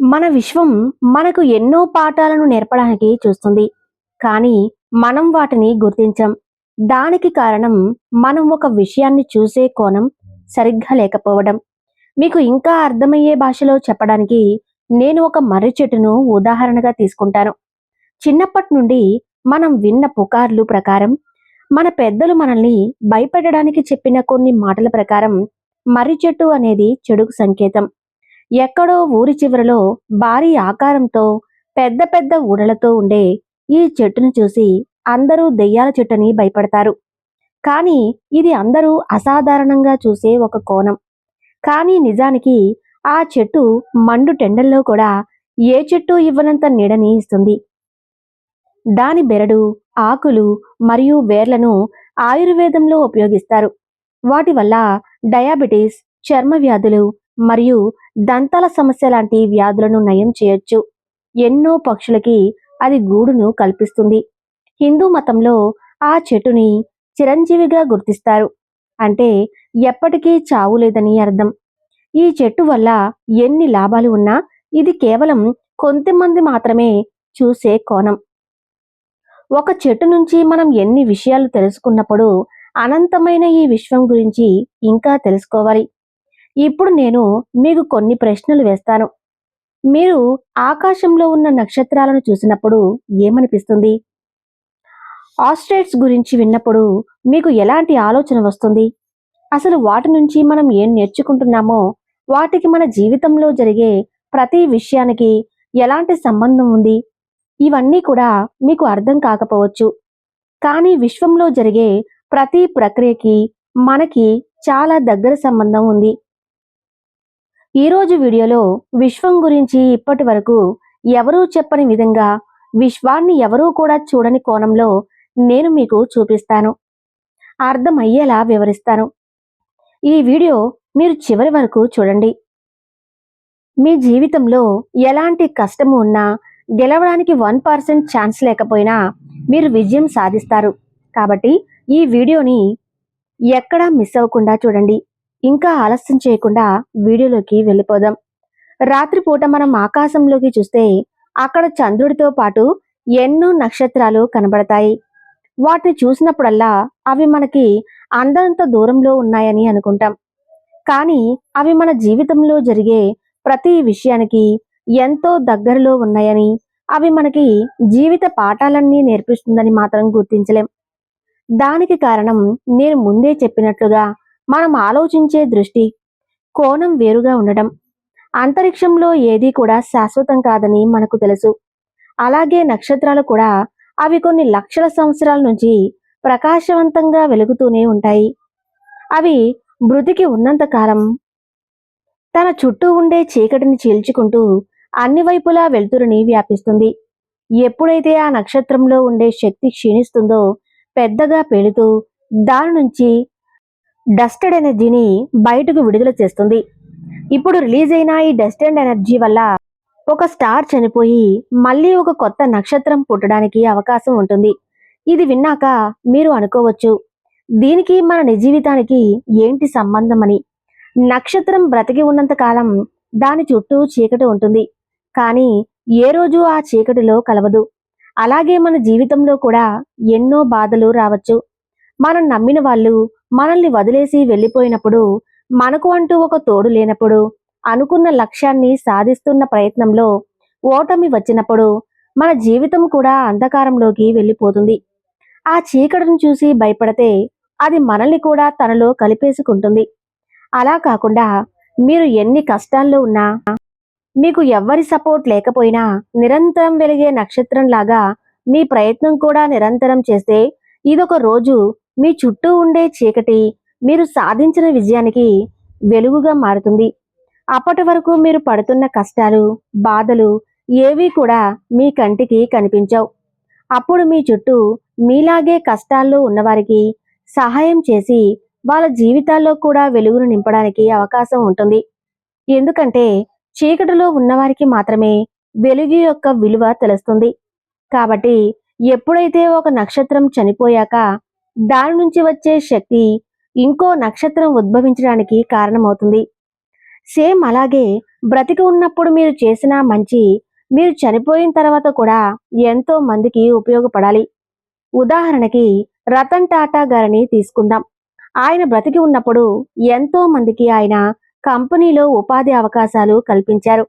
మన విశ్వం మనకు ఎన్నో పాఠాలను నేర్పడానికి చూస్తుంది. కానీ మనం వాటిని గుర్తించం. దానికి కారణం మనం ఒక విషయాన్ని చూసే కోణం సరిగ్గా లేకపోవడం. మీకు ఇంకా అర్థమయ్యే భాషలో చెప్పడానికి నేను ఒక మర్రి చెట్టును ఉదాహరణగా తీసుకుంటాను. చిన్నప్పటి నుండి మనం విన్న పుకార్లు ప్రకారం మన పెద్దలు మనల్ని భయపెట్టడానికి చెప్పిన కొన్ని మాటల ప్రకారం మర్రి చెట్టు అనేది చెడుకు సంకేతం. ఎక్కడో ఊరి చివరలో భారీ ఆకారంతో పెద్ద పెద్ద ఊడలతో ఉండే ఈ చెట్టును చూసి అందరూ దెయ్యాల చెట్టుని భయపడతారు. కానీ ఇది అందరూ అసాధారణంగా చూసే ఒక కోణం. కానీ నిజానికి ఆ చెట్టు మండు టెండల్లో కూడా ఏ చెట్టు ఇవ్వనంత నీడని ఇస్తుంది. దాని బెరడు ఆకులు మరియు వేర్లను ఆయుర్వేదంలో ఉపయోగిస్తారు. వాటి వల్ల డయాబెటీస్ చర్మ వ్యాధులు మరియు దంతాల సమస్య లాంటి వ్యాధులను నయం చేయొచ్చు. ఎన్నో పక్షులకి అది గూడును కల్పిస్తుంది. హిందూ మతంలో ఆ చెట్టుని చిరంజీవిగా గుర్తిస్తారు. అంటే ఎప్పటికీ చావు లేదని అర్థం. ఈ చెట్టు వల్ల ఎన్ని లాభాలు ఉన్నా ఇది కేవలం కొంతమంది మాత్రమే చూసే కోణం. ఒక చెట్టు నుంచి మనం ఎన్ని విషయాలు తెలుసుకున్నప్పుడు అనంతమైన ఈ విశ్వం గురించి ఇంకా తెలుసుకోవాలి. ఇప్పుడు నేను మీకు కొన్ని ప్రశ్నలు వేస్తాను. మీరు ఆకాశంలో ఉన్న నక్షత్రాలను చూసినప్పుడు ఏమనిపిస్తుంది? ఆస్ట్రేట్స్ గురించి విన్నప్పుడు మీకు ఎలాంటి ఆలోచన వస్తుంది? అసలు వాటి నుంచి మనం ఏం నేర్చుకుంటున్నామో వాటికి మన జీవితంలో జరిగే ప్రతి విషయానికి ఎలాంటి సంబంధం ఉంది? ఇవన్నీ కూడా మీకు అర్థం కాకపోవచ్చు. కానీ విశ్వంలో జరిగే ప్రతి ప్రక్రియకి మనకి చాలా దగ్గర సంబంధం ఉంది. ఈరోజు వీడియోలో విశ్వం గురించి ఇప్పటి వరకు ఎవరూ చెప్పని విధంగా విశ్వాన్ని ఎవరూ కూడా చూడని కోణంలో నేను మీకు చూపిస్తాను. అర్థమయ్యేలా వివరిస్తాను. ఈ వీడియో మీరు చివరి వరకు చూడండి. మీ జీవితంలో ఎలాంటి కష్టము ఉన్నా గెలవడానికి వన్ పర్సెంట్ ఛాన్స్ లేకపోయినా మీరు విజయం సాధిస్తారు. కాబట్టి ఈ వీడియోని ఎక్కడా మిస్ అవ్వకుండా చూడండి. ఇంకా ఆలస్యం చేయకుండా వీడియోలోకి వెళ్ళిపోదాం. రాత్రిపూట మనం ఆకాశంలోకి చూస్తే అక్కడ చంద్రుడితో పాటు ఎన్నో నక్షత్రాలు కనబడతాయి. వాటిని చూసినప్పుడల్లా అవి మనకి అందంత దూరంలో ఉన్నాయని అనుకుంటాం. కానీ అవి మన జీవితంలో జరిగే ప్రతి విషయానికి ఎంతో దగ్గరలో ఉన్నాయని అవి మనకి జీవిత పాఠాలన్నీ నేర్పిస్తుందని మాత్రం గుర్తించలేం. దానికి కారణం నేను ముందే చెప్పినట్లుగా మనం ఆలోచించే దృష్టి కోణం వేరుగా ఉండడం అంతరిక్షంలో ఏదీ కూడా శాశ్వతం కాదని మనకు తెలుసు. అలాగే నక్షత్రాలు కూడా అవి కొన్ని లక్షల సంవత్సరాల నుంచి ప్రకాశవంతంగా వెలుగుతూనే ఉంటాయి. అవి మృతికి ఉన్నంత కాలం తన చుట్టూ ఉండే చీకటిని చీల్చుకుంటూ అన్ని వైపులా వెలుతురుని వ్యాపిస్తుంది. ఎప్పుడైతే ఆ నక్షత్రంలో ఉండే శక్తి క్షీణిస్తుందో పెద్దగా పేలుతూ దాని నుంచి డస్టెడ్ ఎనర్జీని బయటకు విడుదల చేస్తుంది. ఇప్పుడు రిలీజ్ అయిన ఈ డస్టెడ్ ఎనర్జీ వల్ల ఒక స్టార్ చనిపోయి మళ్ళీ ఒక కొత్త నక్షత్రం పుట్టడానికి అవకాశం ఉంటుంది. ఇది విన్నాక మీరు అనుకోవచ్చు దీనికి మన నిజ జీవితానికి ఏంటి సంబంధం అని నక్షత్రం బ్రతికి ఉన్నంత కాలం దాని చుట్టూ చీకటి ఉంటుంది. కానీ ఏ రోజు ఆ చీకటిలో కలవదు. అలాగే మన జీవితంలో కూడా ఎన్నో బాధలు రావచ్చు. మనం నమ్మిన వాళ్ళు మనల్ని వదిలేసి వెళ్ళిపోయినప్పుడు మనకు అంటూ ఒక తోడు లేనప్పుడు అనుకున్న లక్ష్యాన్ని సాధిస్తున్న ప్రయత్నంలో ఓటమి వచ్చినప్పుడు మన జీవితం కూడా అంధకారంలోకి వెళ్ళిపోతుంది. ఆ చీకటిని చూసి భయపడితే అది మనల్ని కూడా తనలో కలిపేసుకుంటుంది. అలా కాకుండా మీరు ఎన్ని కష్టాల్లో ఉన్నా మీకు ఎవ్వరి సపోర్ట్ లేకపోయినా నిరంతరం వెలిగే నక్షత్రంలాగా మీ ప్రయత్నం కూడా నిరంతరం చేస్తే ఇదొక రోజు మీ చుట్టూ ఉండే చీకటి మీరు సాధించిన విజయానికి వెలుగుగా మారుతుంది. అప్పటి వరకు మీరు పడుతున్న కష్టాలు బాధలు ఏవీ కూడా మీ కంటికి కనిపించవు. అప్పుడు మీ చుట్టూ మీలాగే కష్టాల్లో ఉన్నవారికి సహాయం చేసి వాళ్ళ జీవితాల్లో కూడా వెలుగును నింపడానికి అవకాశం ఉంటుంది. ఎందుకంటే చీకటిలో ఉన్నవారికి మాత్రమే వెలుగు యొక్క విలువ తెలుస్తుంది. కాబట్టి ఎప్పుడైతే ఒక నక్షత్రం చనిపోయాక దాని నుంచి వచ్చే శక్తి ఇంకో నక్షత్రం ఉద్భవించడానికి కారణమవుతుంది. సేమ్ అలాగే బ్రతికి ఉన్నప్పుడు మీరు చేసిన మంచి మీరు చనిపోయిన తర్వాత కూడా ఎంతో మందికి ఉపయోగపడాలి. ఉదాహరణకి రతన్ టాటా గారిని తీసుకుందాం. ఆయన బ్రతికి ఉన్నప్పుడు ఎంతో మందికి ఆయన కంపెనీలో ఉపాధి అవకాశాలు కల్పించారు.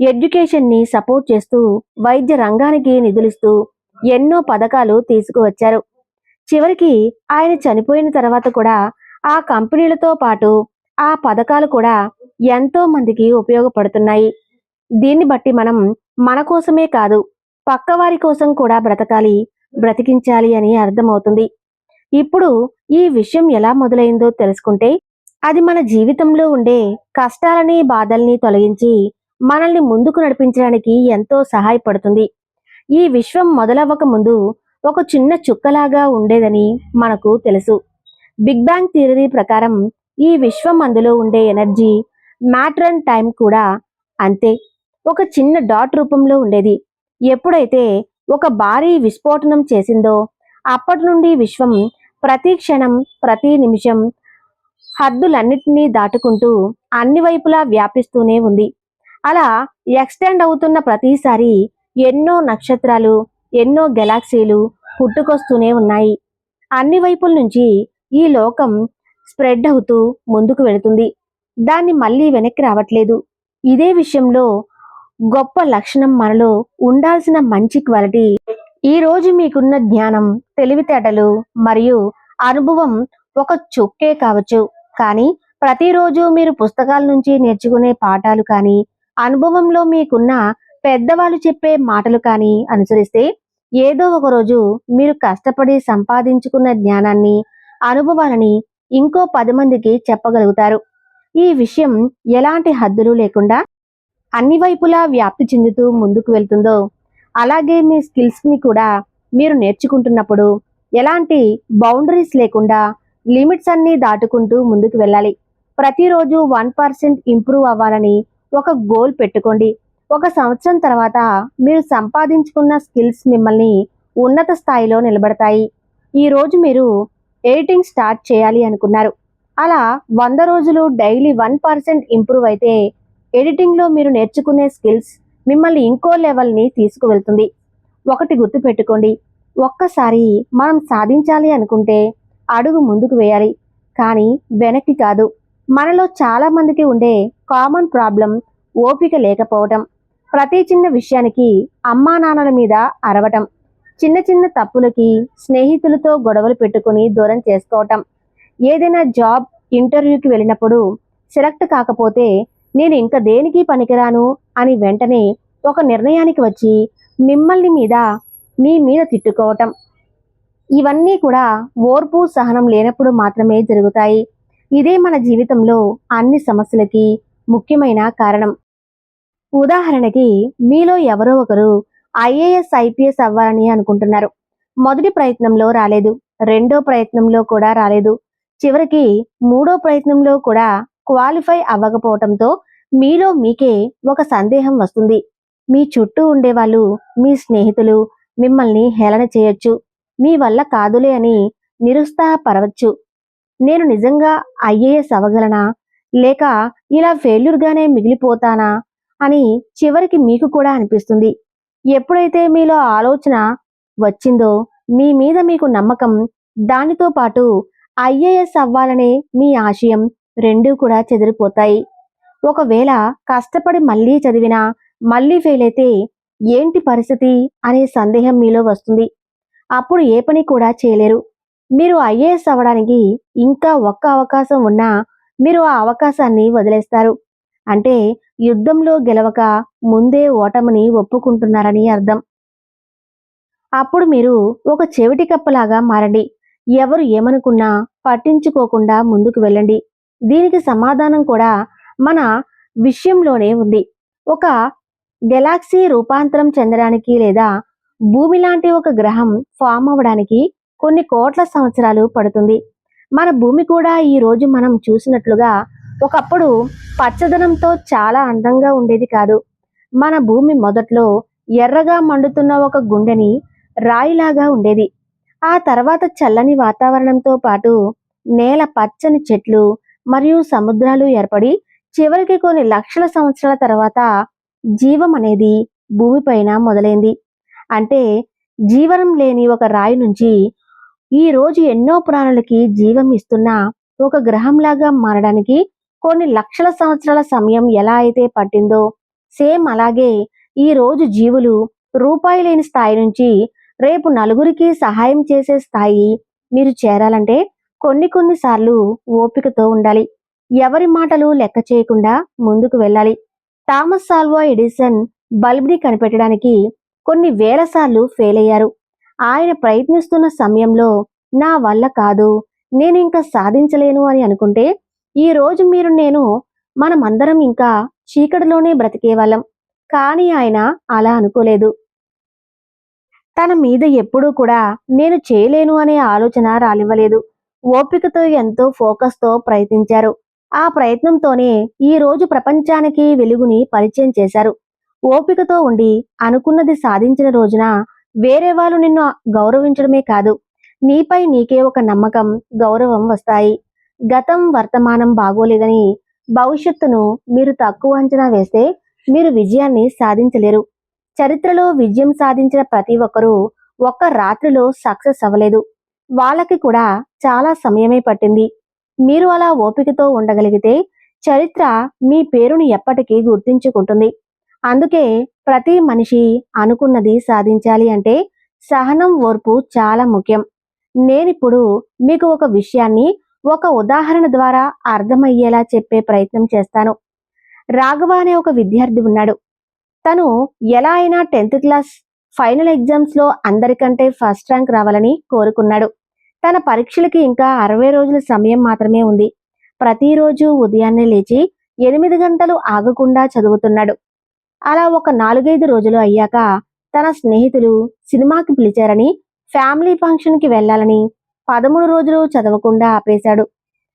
ఎడ్యుకేషన్ని సపోర్ట్ చేస్తూ వైద్య రంగానికి నిధులిస్తూ ఎన్నో పథకాలు తీసుకువచ్చారు. చివరికి ఆయన చనిపోయిన తర్వాత కూడా ఆ కంపెనీలతో పాటు ఆ పథకాలు కూడా ఎంతో మందికి ఉపయోగపడుతున్నాయి. దీన్ని బట్టి మనం మన కోసమే కాదు పక్కవారి కోసం కూడా బ్రతకాలి బ్రతికించాలి అని అర్థమవుతుంది. ఇప్పుడు ఈ విషయం ఎలా మొదలైందో తెలుసుకుంటే అది మన జీవితంలో ఉండే కష్టాలని బాధల్ని తొలగించి మనల్ని ముందుకు నడిపించడానికి ఎంతో సహాయపడుతుంది. ఈ విశ్వం మొదలవ్వక ముందు ఒక చిన్న చుక్కలాగా ఉండేదని మనకు తెలుసు. బిగ్ బ్యాంగ్ థియరీ ప్రకారం ఈ విశ్వం అందులో ఉండే ఎనర్జీ మ్యాటర్ అండ్ టైం కూడా అంతే. ఒక చిన్న డాట్ రూపంలో ఉండేది. ఎప్పుడైతే ఒక భారీ విస్ఫోటనం చేసిందో అప్పటి నుండి విశ్వం ప్రతి క్షణం ప్రతి నిమిషం హద్దులన్నిటినీ దాటుకుంటూ అన్ని వైపులా వ్యాపిస్తూనే ఉంది. అలా ఎక్స్టెండ్ అవుతున్న ప్రతిసారి ఎన్నో నక్షత్రాలు ఎన్నో గెలాక్సీలు పుట్టుకొస్తూనే ఉన్నాయి. అన్ని వైపుల నుంచి ఈ లోకం స్ప్రెడ్ అవుతూ ముందుకు వెళుతుంది. దాన్ని మళ్ళీ వెనక్కి రావట్లేదు. ఇదే విషయంలో గొప్ప లక్షణం మనలో ఉండాల్సిన మంచి క్వాలిటీ. ఈ రోజు మీకున్న జ్ఞానం తెలివితేటలు మరియు అనుభవం ఒక చుక్కే కావచ్చు. కానీ ప్రతిరోజు మీరు పుస్తకాల నుంచి నేర్చుకునే పాఠాలు కానీ అనుభవంలో మీకున్న పెద్దవాళ్ళు చెప్పే మాటలు కానీ అనుసరిస్తే ఏదో ఒక రోజు మీరు కష్టపడి సంపాదించుకున్న జ్ఞానాన్ని అనుభవాలని ఇంకో పది మందికి చెప్పగలుగుతారు. ఈ విషయం ఎలాంటి హద్దులు లేకుండా అన్ని వైపులా వ్యాప్తి చెందుతూ ముందుకు వెళ్తుందో అలాగే మీ స్కిల్స్ని కూడా మీరు నేర్చుకుంటున్నప్పుడు ఎలాంటి బౌండరీస్ లేకుండా లిమిట్స్ అన్నీ దాటుకుంటూ ముందుకు వెళ్ళాలి. ప్రతిరోజు వన్ పర్సెంట్ ఇంప్రూవ్ అవ్వాలని ఒక గోల్ పెట్టుకోండి. ఒక సంవత్సరం తర్వాత మీరు సంపాదించుకున్న స్కిల్స్ మిమ్మల్ని ఉన్నత స్థాయిలో నిలబడతాయి. ఈ రోజు మీరు ఎడిటింగ్ స్టార్ట్ చేయాలి అనుకున్నారు. అలా వంద రోజులు డైలీ వన్ పర్సెంట్ ఇంప్రూవ్ అయితే ఎడిటింగ్లో మీరు నేర్చుకునే స్కిల్స్ మిమ్మల్ని ఇంకో లెవెల్ని తీసుకువెళ్తుంది. ఒకటి గుర్తుపెట్టుకోండి. ఒక్కసారి మనం సాధించాలి అనుకుంటే అడుగు ముందుకు వేయాలి. కానీ వెనక్కి కాదు. మనలో చాలామందికి ఉండే కామన్ ప్రాబ్లం ఓపిక లేకపోవటం. ప్రతి చిన్న విషయానికి అమ్మా నాన్నల మీద అరవటం చిన్న చిన్న తప్పులకి స్నేహితులతో గొడవలు పెట్టుకుని దూరం చేసుకోవటం. ఏదైనా జాబ్ ఇంటర్వ్యూకి వెళ్ళినప్పుడు సెలెక్ట్ కాకపోతే నేను ఇంకా దేనికి పనికిరాను అని వెంటనే ఒక నిర్ణయానికి వచ్చి మిమ్మల్ని మీద మీ మీద తిట్టుకోవటం. ఇవన్నీ కూడా ఓర్పు సహనం లేనప్పుడు మాత్రమే జరుగుతాయి. ఇదే మన జీవితంలో అన్ని సమస్యలకి ముఖ్యమైన కారణం. ఉదాహరణకి మీలో ఎవరో ఒకరు ఐఏఎస్ ఐపీఎస్ అవ్వాలని అనుకుంటున్నారు. మొదటి ప్రయత్నంలో రాలేదు రెండో ప్రయత్నంలో కూడా రాలేదు. చివరికి మూడో ప్రయత్నంలో కూడా క్వాలిఫై అవ్వకపోవటంతో మీలో మీకే ఒక సందేహం వస్తుంది. మీ చుట్టూ ఉండేవాళ్ళు మీ స్నేహితులు మిమ్మల్ని హేళన చేయొచ్చు. మీ వల్ల కాదులే అని నిరుత్సాహపరవచ్చు. నేను నిజంగా ఐఏఎస్ అవ్వగలనా? లేక ఇలా ఫెయిల్యూర్గానే మిగిలిపోతానా? అని చివరికి మీకు కూడా అనిపిస్తుంది. ఎప్పుడైతే మీలో ఆలోచన వచ్చిందో మీ మీద మీకు నమ్మకం దానితో పాటు ఐఏఎస్ అవ్వాలనే మీ ఆశయం రెండూ కూడా చెదిరిపోతాయి. ఒకవేళ కష్టపడి మళ్ళీ చదివినా మళ్ళీ ఫెయిల్ అయితే ఏంటి పరిస్థితి అనే సందేహం మీలో వస్తుంది. అప్పుడు ఏ పని కూడా చేయలేరు. మీరు ఐఏఎస్ అవ్వడానికి ఇంకా ఒక్క అవకాశం ఉన్నా మీరు ఆ అవకాశాన్ని వదిలేస్తారు. అంటే యుద్ధంలో గెలవక ముందే ఓటమిని ఒప్పుకుంటున్నారని అర్థం. అప్పుడు మీరు ఒక చెవిటి కప్పలాగా మారండి. ఎవరు ఏమనుకున్నా పట్టించుకోకుండా ముందుకు వెళ్ళండి. దీనికి సమాధానం కూడా మన విషయంలోనే ఉంది. ఒక గెలాక్సీ రూపాంతరం చెందడానికి లేదా భూమి లాంటి ఒక గ్రహం ఫామ్ అవ్వడానికి కొన్ని కోట్ల సంవత్సరాలు పడుతుంది. మన భూమి కూడా ఈ రోజు మనం చూసినట్లుగా ఒకప్పుడు పచ్చదనంతో చాలా అందంగా ఉండేది కాదు. మన భూమి మొదట్లో ఎర్రగా మండుతున్న ఒక గుండెని రాయిలాగా ఉండేది. ఆ తర్వాత చల్లని వాతావరణంతో పాటు నేల పచ్చని చెట్లు మరియు సముద్రాలు ఏర్పడి చివరికి కొన్ని లక్షల సంవత్సరాల తర్వాత జీవం అనేది భూమిపైన మొదలైంది. అంటే జీవనం లేని ఒక రాయి నుంచి ఈ రోజు ఎన్నో ప్రాణులకి జీవం ఇస్తున్న ఒక గ్రహంలాగా మారడానికి కొన్ని లక్షల సంవత్సరాల సమయం ఎలా అయితే పట్టిందో సేమ్ అలాగే ఈ రోజు జీవులు రూపాయి లేని స్థాయి నుంచి రేపు నలుగురికి సహాయం చేసే స్థాయి మీరు చేరాలంటే కొన్ని కొన్నిసార్లు ఓపికతో ఉండాలి. ఎవరి మాటలు లెక్క చేయకుండా ముందుకు వెళ్ళాలి. థామస్ సాల్వా ఎడిసన్ బల్బ్ని కనిపెట్టడానికి కొన్ని వేల సార్లు ఫెయిల్ అయ్యారు. ఆయన ప్రయత్నిస్తున్న సమయంలో నా వల్ల కాదు నేను ఇంకా సాధించలేను అని అనుకుంటే ఈ రోజు మీరు నేను మనమందరం ఇంకా చీకటిలోనే బ్రతికేవాళ్ళం. కానీ ఆయన అలా అనుకోలేదు. తన మీద ఎప్పుడూ కూడా నేను చేయలేను అనే ఆలోచన రాలివ్వలేదు ఓపికతో ఎంతో ఫోకస్తో ప్రయత్నించారు. ఆ ప్రయత్నంతోనే ఈ రోజు ప్రపంచానికి వెలుగుని పరిచయం చేశారు. ఓపికతో ఉండి అనుకున్నది సాధించిన రోజున వేరే వాళ్ళు నిన్ను గౌరవించడమే కాదు నీపై నీకే ఒక నమ్మకం గౌరవం వస్తాయి. గతం వర్తమానం బాగోలేదని భవిష్యత్తును మీరు తక్కువ అంచనా వేస్తే మీరు విజయాన్ని సాధించలేరు. చరిత్రలో విజయం సాధించిన ప్రతి ఒక్కరూ ఒక్క రాత్రిలో సక్సెస్ అవ్వలేదు. వాళ్ళకి కూడా చాలా సమయమే పట్టింది. మీరు అలా ఓపికతో ఉండగలిగితే చరిత్ర మీ పేరును ఎప్పటికీ గుర్తించుకుంటుంది. అందుకే ప్రతి మనిషి అనుకున్నది సాధించాలి అంటే సహనం ఓర్పు చాలా ముఖ్యం. నేనిప్పుడు మీకు ఒక విషయాన్ని ఒక ఉదాహరణ ద్వారా అర్థమయ్యేలా చెప్పే ప్రయత్నం చేస్తాను. రాఘవ అనే ఒక విద్యార్థి ఉన్నాడు. తను ఎలా అయినా టెన్త్ క్లాస్ ఫైనల్ ఎగ్జామ్స్లో అందరికంటే ఫస్ట్ ర్యాంక్ రావాలని కోరుకున్నాడు. తన పరీక్షలకి ఇంకా అరవై రోజుల సమయం మాత్రమే ఉంది. ప్రతిరోజు ఉదయాన్నే లేచి ఎనిమిది గంటలు ఆగకుండా చదువుతున్నాడు. అలా ఒక నాలుగైదు రోజులు అయ్యాక తన స్నేహితులు సినిమాకి పిలిచారని ఫ్యామిలీ ఫంక్షన్కి వెళ్ళాలని పదమూడు రోజులు చదవకుండా ఆపేశాడు.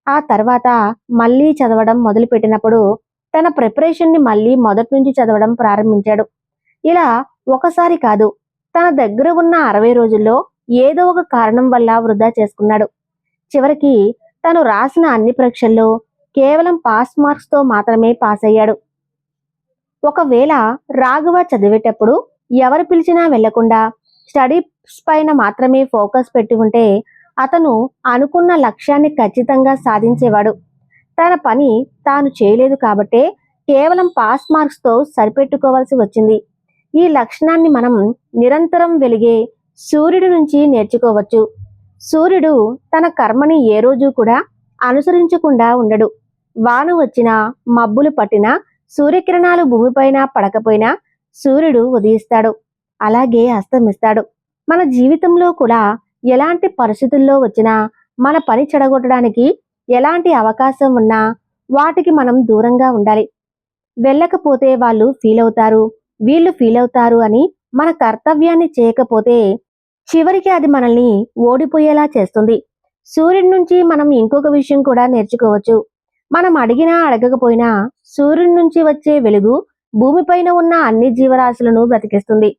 ఆ తర్వాత మళ్ళీ చదవడం మొదలుపెట్టినప్పుడు తన ప్రిపరేషన్ని మళ్ళీ మొదటి నుంచి చదవడం ప్రారంభించాడు. ఇలా ఒకసారి కాదు తన దగ్గర ఉన్న అరవై రోజుల్లో ఏదో ఒక కారణం వల్ల వృధా చేసుకున్నాడు. చివరికి తను రాసిన అన్ని పరీక్షల్లో కేవలం పాస్ మార్క్స్తో మాత్రమే పాస్ అయ్యాడు. ఒకవేళ రాఘవ చదివేటప్పుడు ఎవరు పిలిచినా వెళ్ళకుండా స్టడీస్ పైన మాత్రమే ఫోకస్ పెట్టి ఉంటే అతను అనుకున్న లక్ష్యాన్ని ఖచ్చితంగా సాధించేవాడు. తన పని తాను చేయలేదు కాబట్టే కేవలం పాస్ మార్క్స్తో సరిపెట్టుకోవాల్సి వచ్చింది. ఈ లక్షణాన్ని మనం నిరంతరం వెలిగే సూర్యుడి నుంచి నేర్చుకోవచ్చు. సూర్యుడు తన కర్మని ఏ రోజు కూడా అనుసరించకుండా ఉండడు. వాన వచ్చినా మబ్బులు పట్టినా సూర్యకిరణాలు భూమిపైన పడకపోయినా సూర్యుడు ఉదయిస్తాడు. అలాగే అస్తమిస్తాడు. మన జీవితంలో కూడా ఎలాంటి పరిస్థితుల్లో వచ్చినా మన పని చెడగొట్టడానికి ఎలాంటి అవకాశం ఉన్నా వాటికి మనం దూరంగా ఉండాలి. వెళ్ళకపోతే వాళ్ళు ఫీల్ అవుతారు వీళ్ళు ఫీల్ అవుతారు అని మన కర్తవ్యాన్ని చేయకపోతే చివరికి అది మనల్ని ఓడిపోయేలా చేస్తుంది. సూర్యుడి నుంచి మనం ఇంకొక విషయం కూడా నేర్చుకోవచ్చు. మనం అడిగినా అడగకపోయినా సూర్యుడి నుంచి వచ్చే వెలుగు భూమిపైన ఉన్న అన్ని జీవరాశులను బ్రతికిస్తుంది.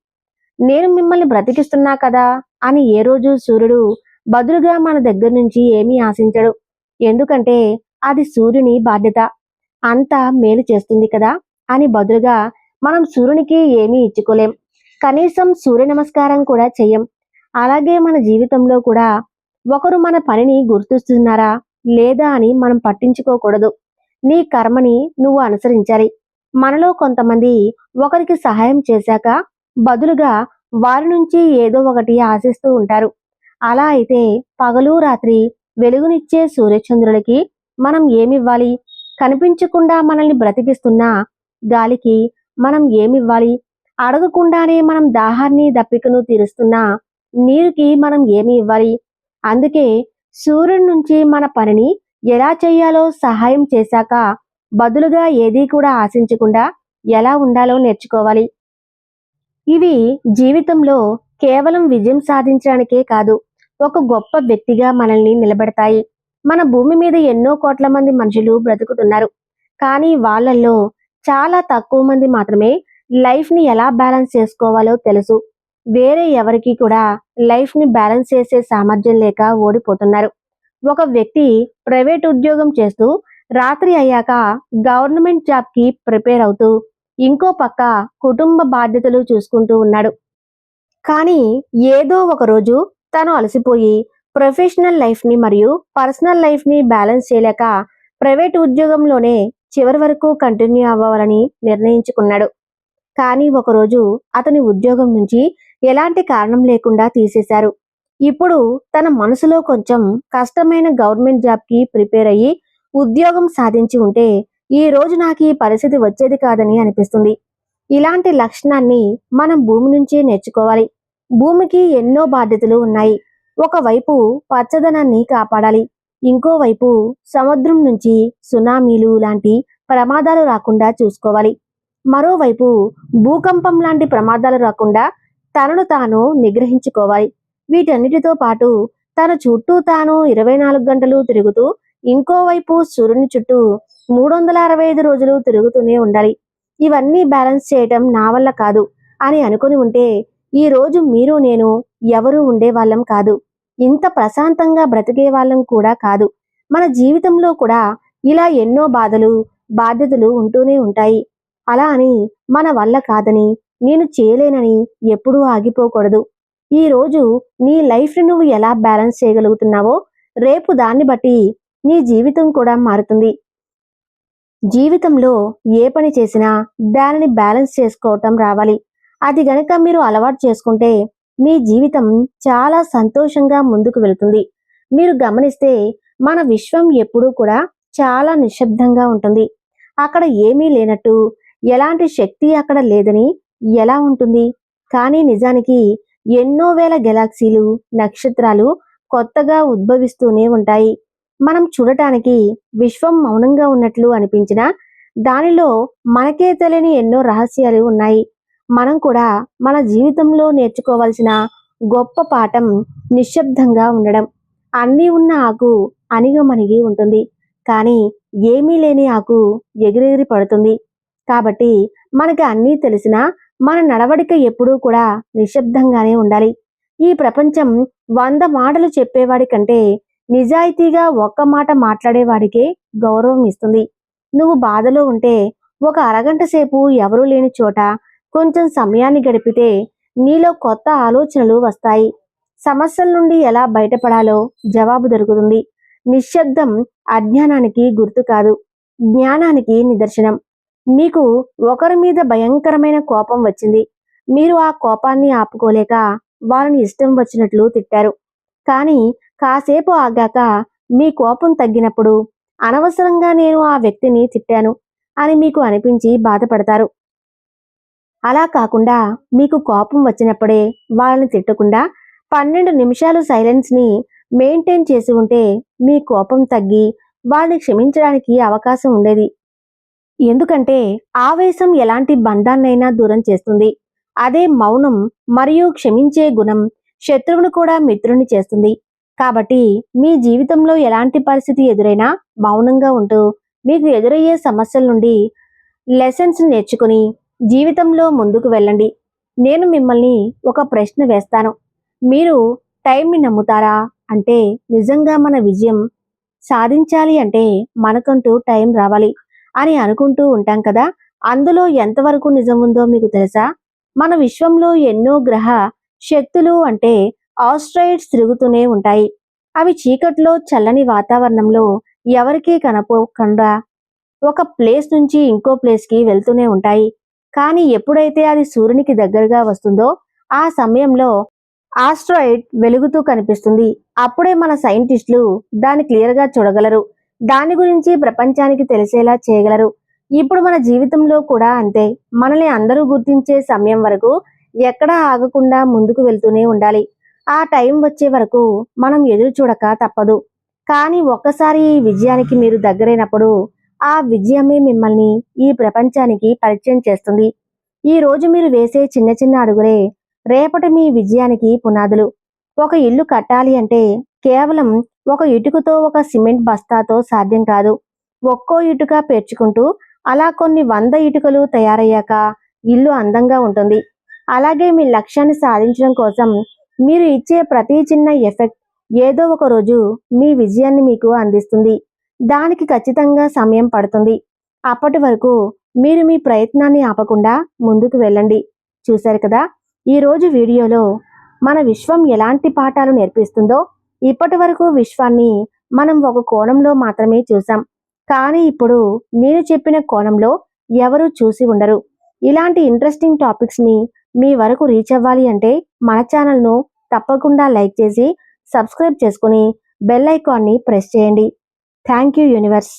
నేను మిమ్మల్ని బ్రతికిస్తున్నా కదా అని ఏ రోజు సూర్యుడు బదులుగా మన దగ్గర నుంచి ఏమీ ఆశించడు. ఎందుకంటే అది సూర్యుని బాధ్యత. అంతా మేలు చేస్తుంది కదా అని బదులుగా మనం సూర్యునికి ఏమీ ఇచ్చుకోలేం. కనీసం సూర్య నమస్కారం కూడా చెయ్యం. అలాగే మన జీవితంలో కూడా ఒకరు మన పనిని గుర్తిస్తున్నారా లేదా అని మనం పట్టించుకోకూడదు. నీ కర్మని నువ్వు అనుసరించాలి. మనలో కొంతమంది ఒకరికి సహాయం చేశాక బదులుగా వారి నుంచి ఏదో ఒకటి ఆశిస్తూ ఉంటారు. అలా అయితే పగలు రాత్రి వెలుగునిచ్చే సూర్యచంద్రులకి మనం ఏమివ్వాలి? కనిపించకుండా మనల్ని బ్రతికిస్తున్న గాలికి మనం ఏమివ్వాలి? అడగకుండానే మనం దాహాన్ని దప్పికను తీరుస్తున్న నీరుకి మనం ఏమి ఇవ్వాలి? అందుకే సూర్యుడి నుంచి మన పనిని ఎలా చేయాలో సహాయం చేశాక బదులుగా ఏదీ కూడా ఆశించకుండా ఎలా ఉండాలో నేర్చుకోవాలి. ఇవి జీవితంలో కేవలం విజయం సాధించడానికే కాదు ఒక గొప్ప వ్యక్తిగా మనల్ని నిలబెడతాయి. మన భూమి మీద ఎన్నో కోట్ల మంది మనుషులు బ్రతుకుతున్నారు. కానీ వాళ్ళల్లో చాలా తక్కువ మంది మాత్రమే లైఫ్ని ఎలా బ్యాలెన్స్ చేసుకోవాలో తెలుసు. వేరే ఎవరికి కూడా లైఫ్ని బ్యాలెన్స్ చేసే సామర్థ్యం లేక ఓడిపోతున్నారు. ఒక వ్యక్తి ప్రైవేట్ ఉద్యోగం చేస్తూ రాత్రి అయ్యాక గవర్నమెంట్ జాబ్కి ప్రిపేర్ అవుతూ ఇంకో పక్క కుటుంబ బాధ్యతలు చూసుకుంటూ ఉన్నాడు. కానీ ఏదో ఒక రోజు తను అలసిపోయి ప్రొఫెషనల్ లైఫ్ని మరియు పర్సనల్ లైఫ్ని బ్యాలెన్స్ చేయలేక ప్రైవేట్ ఉద్యోగంలోనే చివరి వరకు కంటిన్యూ అవ్వాలని నిర్ణయించుకున్నాడు. కానీ ఒకరోజు అతని ఉద్యోగం నుంచి ఎలాంటి కారణం లేకుండా తీసేశారు. ఇప్పుడు తన మనసులో కొంచెం కష్టమైన గవర్నమెంట్ జాబ్కి ప్రిపేర్ అయ్యి ఉద్యోగం సాధించి ఉంటే ఈ రోజు నాకు ఈ పరిస్థితి వచ్చేది కాదని అనిపిస్తుంది. ఇలాంటి లక్షణాన్ని మనం భూమి నుంచి నేర్చుకోవాలి. భూమికి ఎన్నో బాధ్యతలు ఉన్నాయి. ఒకవైపు పచ్చదనాన్ని కాపాడాలి. ఇంకోవైపు సముద్రం నుంచి సునామీలు లాంటి ప్రమాదాలు రాకుండా చూసుకోవాలి. మరోవైపు భూకంపం లాంటి ప్రమాదాలు రాకుండా తనను తాను నిగ్రహించుకోవాలి. వీటన్నిటితో పాటు తన చుట్టూ తాను ఇరవై నాలుగు గంటలు తిరుగుతూ ఇంకోవైపు సూర్యుని చుట్టూ మూడు వందల అరవై ఐదు రోజులు తిరుగుతూనే ఉండాలి. ఇవన్నీ బ్యాలెన్స్ చేయటం నా వల్ల కాదు అని అనుకుని ఉంటే ఈ రోజు మీరు నేను ఎవరు ఉండేవాళ్ళం కాదు. ఇంత ప్రశాంతంగా బ్రతికే వాళ్ళం కూడా కాదు. మన జీవితంలో కూడా ఇలా ఎన్నో బాధలు బాధ్యతలు ఉంటూనే ఉంటాయి. అలా అని మన వల్ల కాదని నేను చేయలేనని ఎప్పుడూ ఆగిపోకూడదు. ఈ రోజు నీ లైఫ్ని నువ్వు ఎలా బ్యాలెన్స్ చేయగలుగుతున్నావో రేపు దాన్ని బట్టి నీ జీవితం కూడా మారుతుంది. జీవితంలో ఏ పని చేసినా దానిని బ్యాలెన్స్ చేసుకోవటం రావాలి. అది గనక మీరు అలవాటు చేసుకుంటే మీ జీవితం చాలా సంతోషంగా ముందుకు వెళుతుంది. మీరు గమనిస్తే మన విశ్వం ఎప్పుడూ కూడా చాలా నిశ్శబ్దంగా ఉంటుంది. అక్కడ ఏమీ లేనట్టు ఎలాంటి శక్తి అక్కడ లేదని ఎలా ఉంటుంది? కానీ నిజానికి ఎన్నో వేల గెలాక్సీలు నక్షత్రాలు కొత్తగా ఉద్భవిస్తూనే ఉంటాయి. మనం చూడటానికి విశ్వం మౌనంగా ఉన్నట్లు అనిపించినా దానిలో మనకే తెలియని ఎన్నో రహస్యాలు ఉన్నాయి. మనం కూడా మన జీవితంలో నేర్చుకోవాల్సిన గొప్ప పాఠం నిశ్శబ్దంగా ఉండడం. అన్నీ ఉన్న ఆకు అణిగమణిగి ఉంటుంది. కానీ ఏమీ లేని ఆకు ఎగిరెగిరి పడుతుంది. కాబట్టి మనకి అన్నీ తెలిసినా మన నడవడిక ఎప్పుడూ కూడా నిశ్శబ్దంగానే ఉండాలి. ఈ ప్రపంచం వంద మాటలు చెప్పేవాడి కంటే నిజాయితీగా ఒక్క మాట మాట్లాడేవాడికే గౌరవం ఇస్తుంది. నువ్వు బాధలో ఉంటే ఒక అరగంట సేపు ఎవరూ లేని చోట కొంచెం సమయాన్ని గడిపితే నీలో కొత్త ఆలోచనలు వస్తాయి. సమస్యల నుండి ఎలా బయటపడాలో జవాబు దొరుకుతుంది. నిశ్శబ్దం అజ్ఞానానికి గుర్తు కాదు జ్ఞానానికి నిదర్శనం. మీకు ఒకరి మీద భయంకరమైన కోపం వచ్చింది. మీరు ఆ కోపాన్ని ఆపుకోలేక వారిని ఇష్టం వచ్చినట్లు తిట్టారు. కానీ కాసేపు ఆగాక మీ కోపం తగ్గినప్పుడు అనవసరంగా నేను ఆ వ్యక్తిని తిట్టాను అని మీకు అనిపించి బాధపడతారు. అలా కాకుండా మీకు కోపం వచ్చినప్పుడే వాళ్ళని తిట్టకుండా పన్నెండు నిమిషాలు సైలెన్స్ని మెయింటైన్ చేసి ఉంటే మీ కోపం తగ్గి వాళ్ళని క్షమించడానికి అవకాశం ఉండేది. ఎందుకంటే ఆవేశం ఎలాంటి బంధాన్నైనా దూరం చేస్తుంది. అదే మౌనం మరియు క్షమించే గుణం శత్రువును కూడా మిత్రుని చేస్తుంది. కాబట్టి మీ జీవితంలో ఎలాంటి పరిస్థితి ఎదురైనా మౌనంగా ఉంటూ మీకు ఎదురయ్యే సమస్యల నుండి లెసన్స్ నేర్చుకుని జీవితంలో ముందుకు వెళ్ళండి. నేను మిమ్మల్ని ఒక ప్రశ్న వేస్తాను. మీరు టైంని నమ్ముతారా? అంటే నిజంగా మన విజయం సాధించాలి అంటే మనకంటూ టైం రావాలి అని అనుకుంటూ ఉంటాం కదా. అందులో ఎంతవరకు నిజం ఉందో మీకు తెలుసా? మన విశ్వంలో ఎన్నో గ్రహ శక్తులు అంటే ఆస్ట్రాయిడ్స్ తిరుగుతూనే ఉంటాయి. అవి చీకట్లో చల్లని వాతావరణంలో ఎవరికీ కనపోకుండా ఒక ప్లేస్ నుంచి ఇంకో ప్లేస్కి వెళ్తూనే ఉంటాయి. కానీ ఎప్పుడైతే అది సూర్యునికి దగ్గరగా వస్తుందో ఆ సమయంలో ఆస్ట్రాయిడ్ వెలుగుతూ కనిపిస్తుంది. అప్పుడే మన సైంటిస్టులు దాన్ని క్లియర్గా చూడగలరు. దాని గురించి ప్రపంచానికి తెలిసేలా చేయగలరు. ఇప్పుడు మన జీవితంలో కూడా అంతే. మనల్ని అందరూ గుర్తించే సమయం వరకు ఎక్కడా ఆగకుండా ముందుకు వెళ్తూనే ఉండాలి. ఆ టైం వచ్చే వరకు మనం ఎదురు చూడక తప్పదు. కానీ ఒక్కసారి ఈ విజయానికి మీరు దగ్గరైనప్పుడు ఆ విజయమే మిమ్మల్ని ఈ ప్రపంచానికి పరిచయం చేస్తుంది. ఈ రోజు మీరు వేసే చిన్న చిన్న అడుగులే రేపటి మీ విజయానికి పునాదులు. ఒక ఇల్లు కట్టాలి అంటే కేవలం ఒక ఇటుకతో ఒక సిమెంట్ బస్తాతో సాధ్యం కాదు. ఒక్కో ఇటుక పేర్చుకుంటూ అలా కొన్ని వంద ఇటుకలు తయారయ్యాక ఇల్లు అందంగా ఉంటుంది. అలాగే మీ లక్ష్యాన్ని సాధించడం కోసం మీరు ఇచ్చే ప్రతి చిన్న ఎఫెక్ట్ ఏదో ఒక రోజు మీ విజయాన్ని మీకు అందిస్తుంది. దానికి ఖచ్చితంగా సమయం పడుతుంది. అప్పటి వరకు మీరు మీ ప్రయత్నాన్ని ఆపకుండా ముందుకు వెళ్ళండి. చూశారు కదా? ఈరోజు వీడియోలో మన విశ్వం ఎలాంటి పాఠాలు నేర్పిస్తుందో ఇప్పటి వరకు విశ్వాన్ని మనం ఒక కోణంలో మాత్రమే చూసాం కానీ ఇప్పుడు నేను చెప్పిన కోణంలో ఎవరూ చూసి ఉండరు. ఇలాంటి ఇంట్రెస్టింగ్ టాపిక్స్ని మీ వరకు రీచ్ అవ్వాలి అంటే మన ఛానల్ను తప్పకుండా లైక్ చేసి సబ్స్క్రైబ్ చేసుకుని బెల్ ఐకాన్ని ప్రెస్ చేయండి. Thank you universe.